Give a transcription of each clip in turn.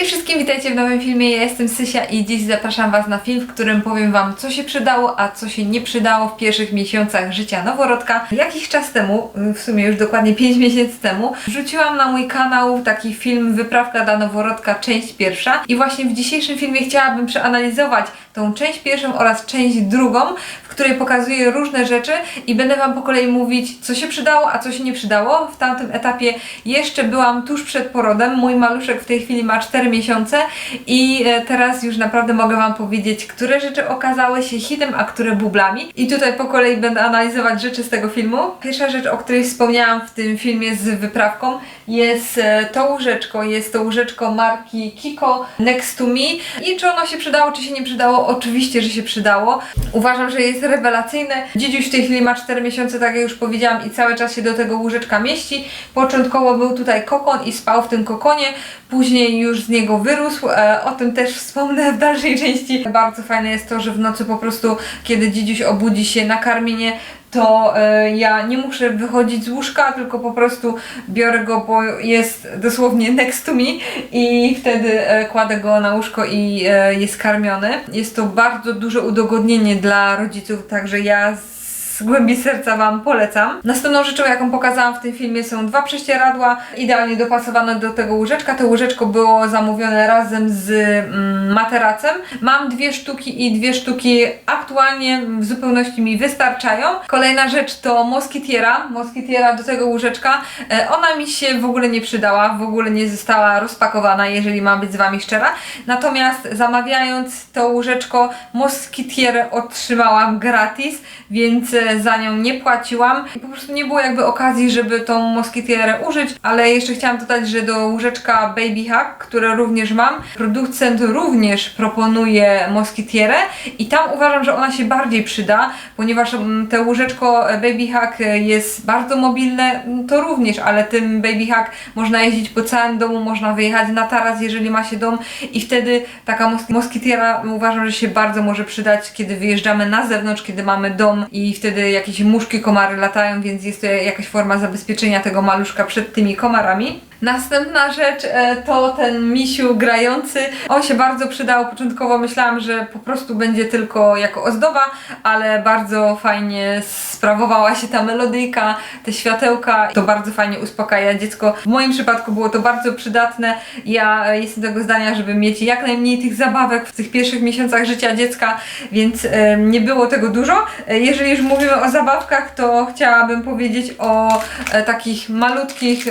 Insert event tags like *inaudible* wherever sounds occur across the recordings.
Cześć wszystkim, witajcie w nowym filmie. Ja jestem Sysia i dziś zapraszam Was na film, w którym powiem Wam, co się przydało, a co się nie przydało w pierwszych miesiącach życia noworodka. Jakiś czas temu, w sumie już dokładnie 5 *laughs* miesięcy temu, wrzuciłam na mój kanał taki film Wyprawka dla noworodka, część pierwsza. I właśnie w dzisiejszym filmie chciałabym przeanalizować tą część pierwszą oraz część drugą, w której pokazuję różne rzeczy i będę Wam po kolei mówić, co się przydało, a co się nie przydało. W tamtym etapie jeszcze byłam tuż przed porodem. Mój maluszek w tej chwili ma 4 miesiące i e, teraz już naprawdę mogę Wam powiedzieć, które rzeczy okazały się hitem, a które bublami. I tutaj po kolei będę analizować rzeczy z tego filmu. Pierwsza rzecz, o której wspomniałam w tym filmie z wyprawką, jest e, to łóżeczko. Jest to łóżeczko marki Kiko Next to Me. I czy ono się przydało, czy się nie przydało? Oczywiście, że się przydało. Uważam, że jest rewelacyjne. Dziedziuś w tej chwili ma 4 miesiące, tak jak już powiedziałam, i cały czas się do tego łóżeczka mieści. Początkowo był tutaj kokon i spał w tym kokonie, później już z niego wyrósł. E, o tym też wspomnę w dalszej części. Bardzo fajne jest to, że w nocy po prostu, kiedy dziedziuś obudzi się na karmienie, to e, ja nie muszę wychodzić z łóżka, tylko po prostu biorę go, bo jest dosłownie next to me i wtedy e, kładę go na łóżko i e, jest karmiony. Jest to bardzo duże udogodnienie dla rodziców, także ja z głębi serca Wam polecam. Następną rzeczą, jaką pokazałam w tym filmie są dwa prześcieradła, idealnie dopasowane do tego łóżeczka. To łóżeczko było zamówione razem z mm, materacem. Mam dwie sztuki i dwie sztuki aktualnie w zupełności mi wystarczają. Kolejna rzecz to moskitiera. Moskitiera do tego łóżeczka. E, Ona mi się w ogóle nie przydała, w ogóle nie została rozpakowana, jeżeli mam być z Wami szczera. Natomiast zamawiając to łóżeczko, moskitierę otrzymałam gratis, więc e, za nią nie płaciłam. I po prostu nie było jakby okazji, żeby tą moskitierę użyć, ale jeszcze chciałam dodać, że do łóżeczka Baby Hack, które również mam, producent również proponuje moskitierę i tam uważam, że ona się bardziej przyda, ponieważ mm, te łóżeczko Baby Hack jest bardzo mobilne, mm, to również, ale tym Baby Hack można jeździć po całym domu, można wyjechać na taras, jeżeli ma się dom i wtedy taka mos- moskitiera uważam, że się bardzo może przydać, kiedy wyjeżdżamy na zewnątrz, kiedy mamy dom i wtedy jakieś muszki, komary latają, więc jest to jakaś forma zabezpieczenia tego maluszka przed tymi komarami. Następna rzecz e, to ten misiu grający. On się bardzo przydał. Początkowo myślałam, że po prostu będzie tylko jako ozdoba, ale bardzo fajnie sprawowała się ta melodyjka, te światełka. To bardzo fajnie uspokaja dziecko. W moim przypadku było to bardzo przydatne. Ja e, jestem tego zdania, żeby mieć jak najmniej tych zabawek w tych pierwszych miesiącach życia dziecka, więc e, nie było tego dużo. Jeżeli już mówimy o zabawkach, to chciałabym powiedzieć o takich malutkich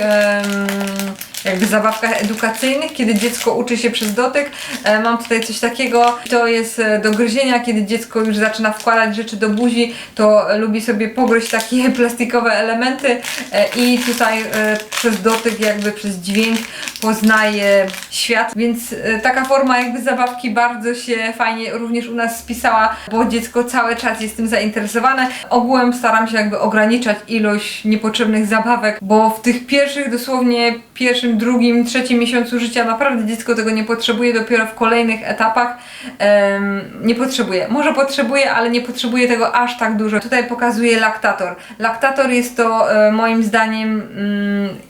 jakby zabawkach edukacyjnych, kiedy dziecko uczy się przez dotyk. E, mam tutaj coś takiego, to jest e, do gryzienia, kiedy dziecko już zaczyna wkładać rzeczy do buzi, to lubi sobie pogryźć takie *laughs* plastikowe elementy e, i tutaj przez dotyk, jakby przez dźwięk poznaje świat, więc e, taka forma jakby zabawki bardzo się fajnie również u nas spisała, bo dziecko cały czas jest tym zainteresowane. Ogółem staram się jakby ograniczać ilość niepotrzebnych zabawek, bo w tych pierwszych dosłownie pierwszym, drugim, trzecim miesiącu życia naprawdę dziecko tego nie potrzebuje, dopiero w kolejnych etapach nie potrzebuje. Może potrzebuje, ale nie potrzebuje tego aż tak dużo. Tutaj pokazuję laktator. Laktator jest to e, moim zdaniem mm,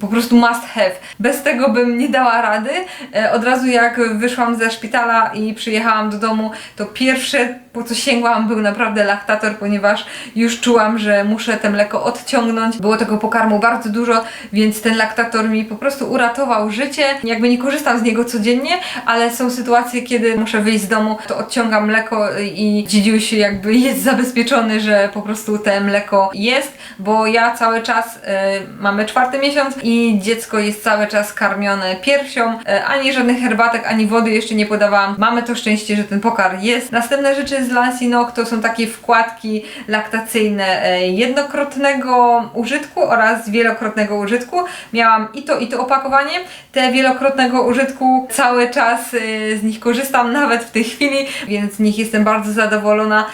po prostu must have. Bez tego bym nie dała rady. E, od razu jak wyszłam ze szpitala i przyjechałam do domu, to pierwsze po co sięgłam był naprawdę laktator, ponieważ już czułam, że muszę te mleko odciągnąć. Było tego pokarmu bardzo dużo, więc ten laktator mi po prostu uratował życie. Jakby nie korzystam z niego codziennie, ale są sytuacje, kiedy muszę wyjść z domu, to odciągam mleko i dziedziuś jakby jest zabezpieczony, że po prostu te mleko jest, bo ja cały czas e, mamy czwarty miesiąc i dziecko jest cały czas karmione piersią, e, ani żadnych herbatek, ani wody jeszcze nie podawałam. Mamy to szczęście, że ten pokar jest. Następne rzeczy z Lansinoc to są takie wkładki laktacyjne e, jednokrotnego użytku oraz wielokrotnego użytku. Miałam i to, i to opakowanie. Te wielokrotnego użytku cały czas e, z nich korzystam, nawet w tej chwili, więc z nich jestem bardzo zadowolona.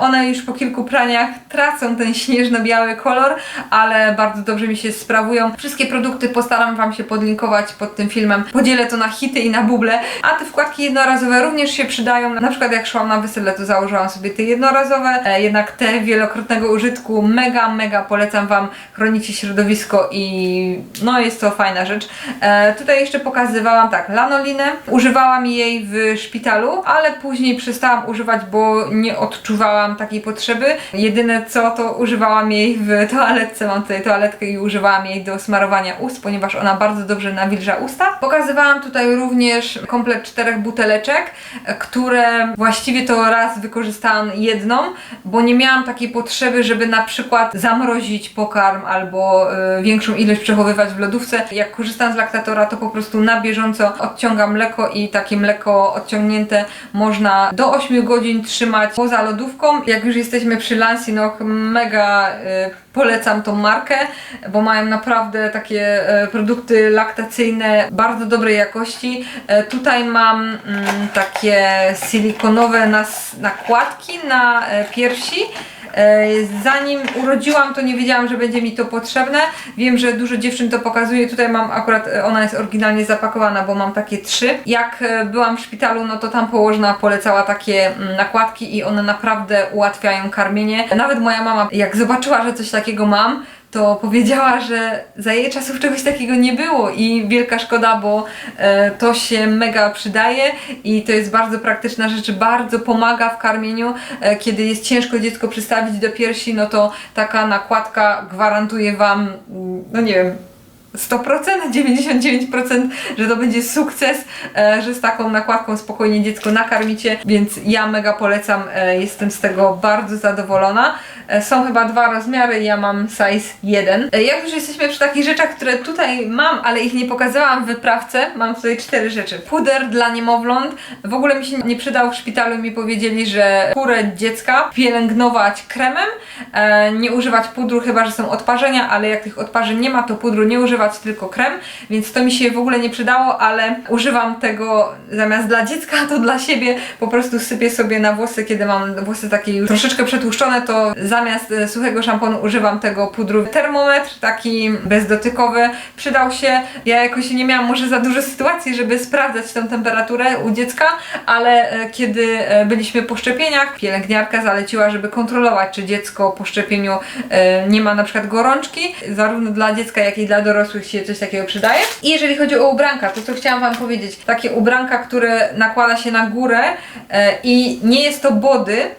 One już po kilku praniach tracą ten śnieżno-biały kolor, ale bardzo dobrze mi się sprawują. Wszystkie produkty postaram Wam się podlinkować pod tym filmem. Podzielę to na hity i na buble, a te wkładki jednorazowe również się przydają. Na przykład jak szłam na wesele, to założyłam sobie te jednorazowe, e, jednak te wielokrotnego użytku mega, mega polecam Wam. Chronicie środowisko i no jest to fajna rzecz. E, tutaj jeszcze pokazywałam tak, lanolinę. Używałam jej w szpitalu, ale później przestałam używać, bo nie odczuwałam takiej potrzeby. Jedyne co, to używałam jej w toaletce. Mam tutaj toaletkę i używałam jej do smarowania ust, ponieważ ona bardzo dobrze nawilża usta. Pokazywałam tutaj również komplet czterech buteleczek, które właściwie to raz wykorzystałam jedną, bo nie miałam takiej potrzeby, żeby na przykład zamrozić pokarm albo e, większą ilość przechowywać w lodówce. Jak korzystam z laktatora, to po prostu na bieżąco odciągam mleko i takie mleko odciągnięte można do 8 godzin trzymać poza lodówką. Jak już jesteśmy przy Lansinoch, mega e, polecam tą markę, bo mają naprawdę takie e, produkty laktacyjne bardzo dobrej jakości. E, tutaj mam mm, takie silikonowe nakładki na e, piersi. E, Zanim urodziłam, to nie wiedziałam, że będzie mi to potrzebne. Wiem, że dużo dziewczyn to pokazuje. Tutaj mam akurat, e, ona jest oryginalnie zapakowana, bo mam takie trzy. Jak e, byłam w szpitalu, no to tam położna polecała takie mm, nakładki i one naprawdę ułatwiają karmienie. Nawet moja mama, jak zobaczyła, że coś takiego mam, to powiedziała, że za jej czasów czegoś takiego nie było i wielka szkoda, bo e, to się mega przydaje i to jest bardzo praktyczna rzecz, bardzo pomaga w karmieniu. E, kiedy jest ciężko dziecko przystawić do piersi, no to taka nakładka gwarantuje Wam, mm, no nie wiem, 100%, 99%, że to będzie sukces, e, że z taką nakładką spokojnie dziecko nakarmicie, więc ja mega polecam, e, jestem z tego bardzo zadowolona. E, Są chyba dwa rozmiary, ja mam size 1. E, Jak już jesteśmy przy takich rzeczach, które tutaj mam, ale ich nie pokazałam w wyprawce, mam tutaj cztery rzeczy. Puder dla niemowląt, w ogóle mi się nie przydał w szpitalu, mi powiedzieli, że skórę dziecka pielęgnować kremem, nie używać pudru, chyba że są odparzenia, ale jak tych odparzeń nie ma, to pudru nie używać, tylko krem, więc to mi się w ogóle nie przydało, ale używam tego zamiast dla dziecka, to dla siebie, po prostu sypię sobie na włosy, kiedy mam włosy takie już troszeczkę przetłuszczone, to zamiast e, suchego szamponu używam tego pudru. Termometr taki bezdotykowy przydał się. Ja jakoś nie miałam może za dużo sytuacji, żeby sprawdzać tę temperaturę u dziecka, ale e, kiedy e, byliśmy po szczepieniach, pielęgniarka zaleciła, żeby kontrolować, czy dziecko po szczepieniu nie ma na przykład gorączki, zarówno dla dziecka, jak i dla dorosłych się coś takiego przydaje. I jeżeli chodzi o ubranka, to co chciałam Wam powiedzieć, takie ubranka, które nakłada się na górę e, i nie jest to body,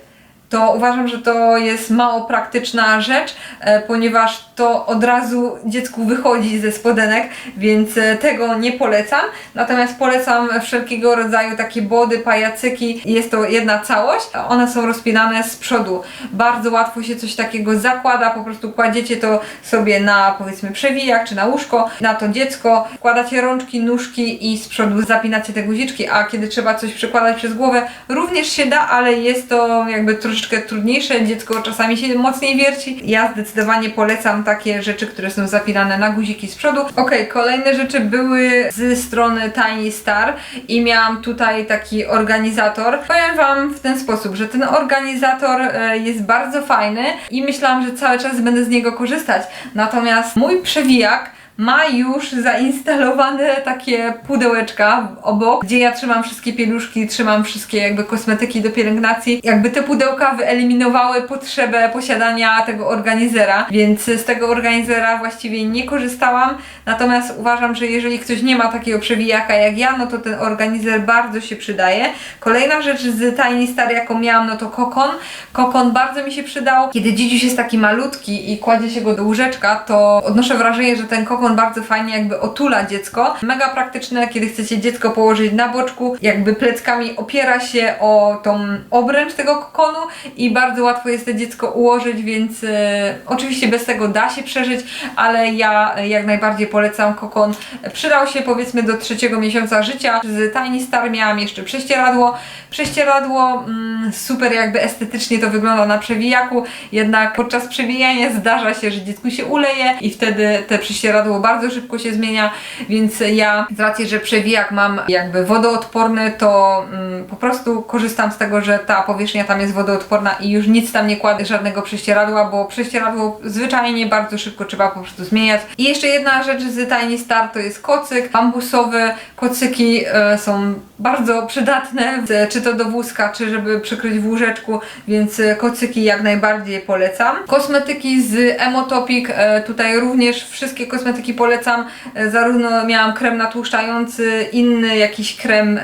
to uważam, że to jest mało praktyczna rzecz, e, ponieważ to od razu dziecku wychodzi ze spodenek, więc e, tego nie polecam. Natomiast polecam wszelkiego rodzaju takie body, pajacyki. Jest to jedna całość. One są rozpinane z przodu. Bardzo łatwo się coś takiego zakłada, po prostu kładziecie to sobie na powiedzmy przewijak czy na łóżko, na to dziecko, wkładacie rączki, nóżki i z przodu zapinacie te guziczki, a kiedy trzeba coś przekładać przez głowę, również się da, ale jest to jakby troszeczkę trudniejsze, dziecko czasami się mocniej wierci. Ja zdecydowanie polecam takie rzeczy, które są zapinane na guziki z przodu. Ok, kolejne rzeczy były ze strony Tiny Star i miałam tutaj taki organizator. Powiem Wam w ten sposób, że ten organizator e, jest bardzo fajny i myślałam, że cały czas będę z niego korzystać. Natomiast mój przewijak ma już zainstalowane takie pudełeczka obok, gdzie ja trzymam wszystkie pieluszki, trzymam wszystkie jakby kosmetyki do pielęgnacji. Jakby te pudełka wyeliminowały potrzebę posiadania tego organizera, więc z tego organizera właściwie nie korzystałam. Natomiast uważam, że jeżeli ktoś nie ma takiego przewijaka jak ja, no to ten organizer bardzo się przydaje. Kolejna rzecz z Tiny Star, jaką miałam, no to kokon. Kokon bardzo mi się przydał. Kiedy dzidziuś jest taki malutki i kładzie się go do łóżeczka, to odnoszę wrażenie, że ten kokon bardzo fajnie jakby otula dziecko. Mega praktyczne, kiedy chcecie dziecko położyć na boczku, jakby pleckami opiera się o tą obręcz tego kokonu i bardzo łatwo jest to dziecko ułożyć, więc e, oczywiście bez tego da się przeżyć, ale ja jak najbardziej polecam kokon. Przydał się powiedzmy do trzeciego miesiąca życia. Z Tiny Star miałam jeszcze prześcieradło. Prześcieradło mm, super jakby estetycznie to wygląda na przewijaku, jednak podczas przewijania zdarza się, że dziecku się uleje i wtedy te prześcieradło prześcieradło bardzo szybko się zmienia, więc ja z racji, że przewijak mam jakby wodoodporny, to mm, po prostu korzystam z tego, że ta powierzchnia tam jest wodoodporna i już nic tam nie kładę, żadnego prześcieradła, bo prześcieradło zwyczajnie bardzo szybko trzeba po prostu zmieniać. I jeszcze jedna rzecz z Tiny Star to jest kocyk bambusowy. Kocyki e, są bardzo przydatne, e, czy to do wózka, czy żeby przykryć w łóżeczku, więc e, kocyki jak najbardziej polecam. Kosmetyki z Emotopic, e, tutaj również wszystkie kosmetyki polecam. Zarówno miałam krem natłuszczający, inny jakiś krem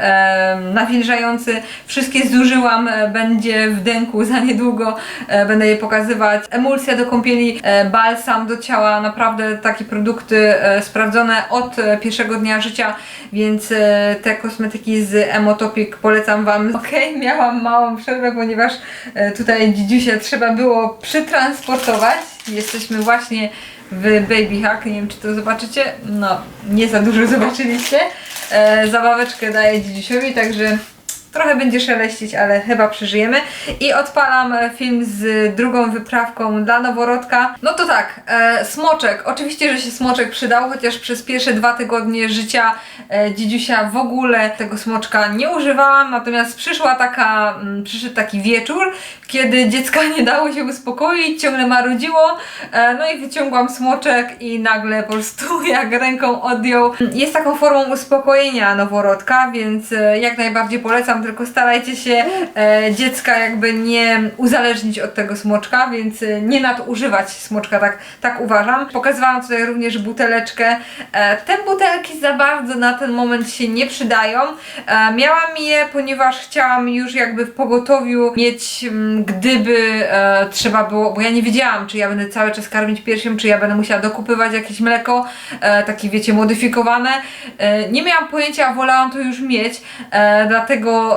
nawilżający. Wszystkie zużyłam, będzie w denku za niedługo, będę je pokazywać. Emulsja do kąpieli, balsam do ciała, naprawdę takie produkty sprawdzone od pierwszego dnia życia, więc te kosmetyki z Emotopic polecam Wam. *laughs* Okej, miałam małą przerwę, ponieważ e, tutaj dzidziusia trzeba było przytransportować. Jesteśmy właśnie w Baby Hack, nie wiem czy to zobaczycie, no nie za dużo *laughs* zobaczyliście. E, zabaweczkę daję dzidziusiowi, także Trochę będzie szeleścić, ale chyba przeżyjemy. I odpalam film z drugą wyprawką dla noworodka. No to tak, e, smoczek. Oczywiście, że się smoczek przydał, chociaż przez pierwsze dwa tygodnie życia e, w ogóle tego smoczka nie używałam. Natomiast przyszła taka, mm, przyszedł taki wieczór, kiedy dziecka nie dało się uspokoić, ciągle marudziło. E, no i wyciągłam smoczek i nagle po prostu *laughs* jak ręką odjął. Jest taką formą uspokojenia noworodka, więc e, jak najbardziej polecam, tylko starajcie się e, dziecka jakby nie uzależnić od tego smoczka, więc e, nie nadużywać smoczka, tak, tak uważam. Pokazywałam tutaj również buteleczkę. E, te butelki za bardzo na ten moment się nie przydają. E, miałam je, ponieważ chciałam już jakby w pogotowiu mieć, mm, gdyby e, trzeba było, bo ja nie wiedziałam, czy ja będę cały czas karmić piersią, czy ja będę musiała dokupywać jakieś mleko, e, takie wiecie, modyfikowane. E, nie miałam pojęcia, wolałam to już mieć, e, dlatego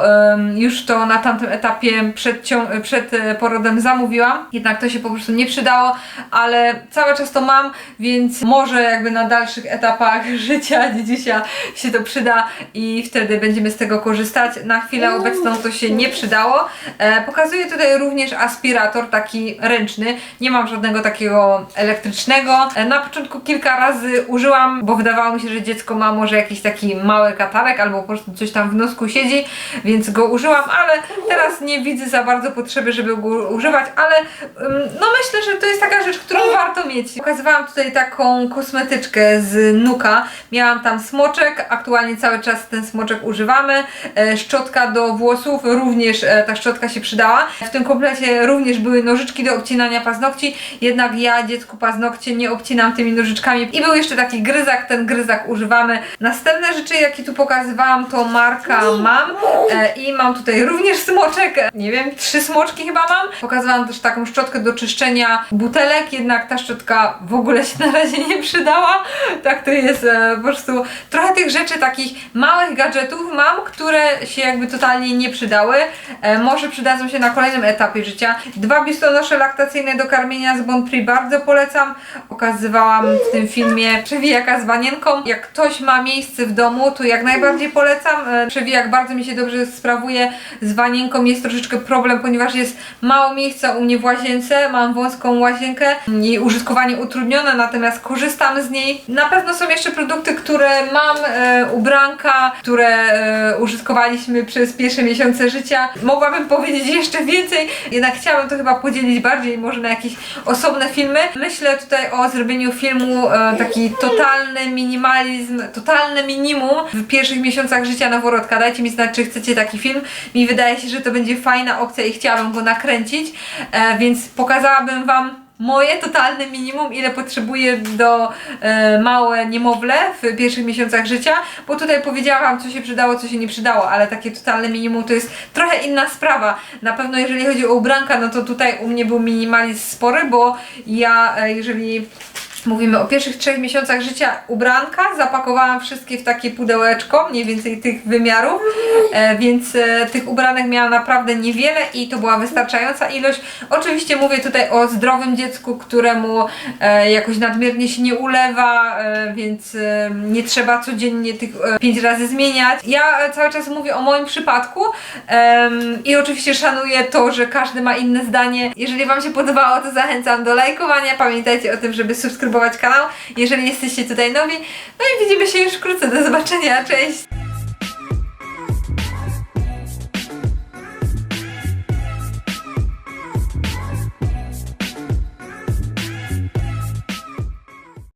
już to na tamtym etapie przed, przed e, porodem zamówiłam. Jednak to się po prostu nie przydało, ale cały czas to mam, więc może jakby na dalszych etapach *laughs* życia dziedzisia się to przyda i wtedy będziemy z tego korzystać. Na chwilę obecną to się nie przydało. E, pokazuję tutaj również aspirator taki ręczny. Nie mam żadnego takiego elektrycznego. E, na początku kilka razy użyłam, bo wydawało mi się, że dziecko ma może jakiś taki mały katarek albo po prostu coś tam w nosku siedzi, więc go użyłam, ale teraz nie widzę za bardzo potrzeby, żeby go używać, ale ym, no myślę, że to jest taka rzecz, którą warto mieć. Pokazywałam tutaj taką kosmetyczkę z Nuka. Miałam tam smoczek, aktualnie cały czas ten smoczek używamy. E, szczotka do włosów, również e, ta szczotka się przydała. W tym komplecie również były nożyczki do obcinania paznokci, jednak ja dziecku paznokcie nie obcinam tymi nożyczkami. I był jeszcze taki gryzak, ten gryzak używamy. Następne rzeczy, jakie tu pokazywałam, to marka mam e, i mam tutaj również smoczek. Nie wiem, trzy smoczki chyba mam. Pokazywałam też taką szczotkę do czyszczenia butelek, jednak ta szczotka w ogóle się na razie nie przydała. Tak to jest e, po prostu trochę tych rzeczy, takich małych gadżetów mam, które się jakby totalnie nie przydały. E, może przydadzą się na kolejnym etapie życia. Dwa biustonosze laktacyjne do karmienia z Bon Prix bardzo polecam. Pokazywałam w tym filmie przewijaka z wanienką. Jak ktoś ma miejsce w domu, to jak najbardziej polecam. E, Przewijak bardzo mi się dobrze sprawuje. Z wanienką jest troszeczkę problem, ponieważ jest mało miejsca u mnie w łazience. Mam wąską łazienkę i użytkowanie utrudnione, natomiast korzystam z niej. Na pewno są jeszcze produkty, które mam, e, ubranka, które e, użytkowaliśmy przez pierwsze miesiące życia. Mogłabym powiedzieć jeszcze więcej, jednak chciałabym to chyba podzielić bardziej może na jakieś osobne filmy. Myślę tutaj o zrobieniu filmu e, taki totalny minimalizm, totalne minimum w pierwszych miesiącach życia noworodka. Dajcie mi znać, czy chcecie taki film. Mi wydaje się, że to będzie fajna opcja i chciałabym go nakręcić, e, więc pokazałabym Wam moje totalne minimum, ile potrzebuję do e, małe niemowlę w pierwszych miesiącach życia, bo tutaj powiedziałam co się przydało, co się nie przydało, ale takie totalne minimum to jest trochę inna sprawa. Na pewno jeżeli chodzi o ubranka, no to tutaj u mnie był minimalizm spory, bo ja, e, jeżeli Mówimy o pierwszych trzech miesiącach życia ubranka. Zapakowałam wszystkie w takie pudełeczko, mniej więcej tych wymiarów, e, więc e, tych ubranek miałam naprawdę niewiele i to była wystarczająca ilość. Oczywiście mówię tutaj o zdrowym dziecku, któremu e, jakoś nadmiernie się nie ulewa, więc nie trzeba codziennie tych pięć razy zmieniać. Ja cały czas mówię o moim przypadku i oczywiście szanuję to, że każdy ma inne zdanie. Jeżeli Wam się podobało, to zachęcam do lajkowania. Pamiętajcie o tym, żeby subskrybować subskrybować kanał, jeżeli jesteście tutaj nowi. No i widzimy się już wkrótce. Do zobaczenia, cześć!